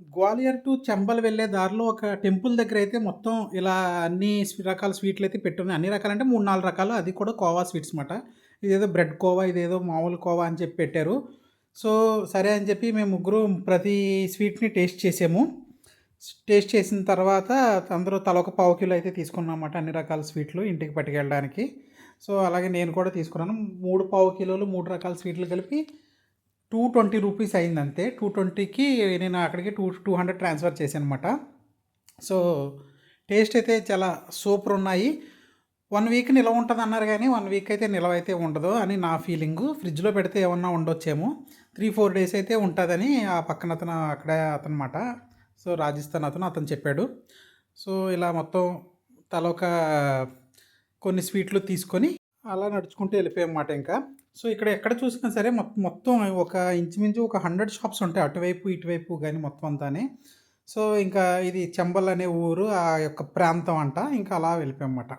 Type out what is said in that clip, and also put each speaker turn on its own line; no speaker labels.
Gwalior to Chambal వెళ్ళే దారిలో ఒక టెంపుల్ దగ్గర అయితే మొత్తం ఇలా అన్ని రకాల స్వీట్లు అయితే పెట్టున్నాయి. అన్ని రకాలంటే మూడు నాలుగు రకాలు. అది కూడా కోవా స్వీట్స్ అనమాట ఇదేదో బ్రెడ్ కోవా ఇదేదో మామూలు కోవా అని చెప్పి పెట్టారు. సో సరే అని చెప్పి మేము ముగ్గురు ప్రతి స్వీట్ని టేస్ట్ చేసాము. టేస్ట్ చేసిన తర్వాత అందరూ తలొక పావు కిలో అయితే తీసుకున్నాం అన్నమాట అన్ని రకాల స్వీట్లు ఇంటికి పట్టుకెళ్ళడానికి. సో అలాగే నేను కూడా తీసుకున్నాను. మూడు పావు కిలోలు మూడు రకాల స్వీట్లు కలిపి టూ ట్వంటీ రూపీస్ అయింది అంతే టూ ట్వంటీకి నేను అక్కడికి టూ టూ హండ్రెడ్ ట్రాన్స్ఫర్ చేశాను అనమాట సో టేస్ట్ అయితే చాలా సూపర్ ఉన్నాయి. వన్ వీక్ నిలవ ఉంటుంది అన్నారు కానీ వన్ వీక్ అయితే నిలవ అయితే ఉండదు అని నా ఫీలింగు. ఫ్రిడ్జ్లో పెడితే ఏమన్నా ఉండొచ్చేమో. త్రీ ఫోర్ డేస్ అయితే ఉంటుందని ఆ పక్కన అతను అక్కడే అతనమాట. సో రాజస్థాన్ అతను అతను చెప్పాడు. సో ఇలా మొత్తం తలొక కొన్ని స్వీట్లు తీసుకొని అలా నడుచుకుంటూ వెళ్ళిపోయామాట ఇంకా. సో ఇక్కడ ఎక్కడ చూసినా సరే మొత్తం మొత్తం ఒక ఇంచుమించు ఒక హండ్రెడ్ షాప్స్ ఉంటాయి అటువైపు ఇటువైపు కానీ మొత్తం అంతానే. సో ఇంకా ఇది చెంబల్ అనే ఊరు ఆ యొక్క ప్రాంతం అంట. ఇంకా అలా వెళ్ళిపోయామన్నమాట.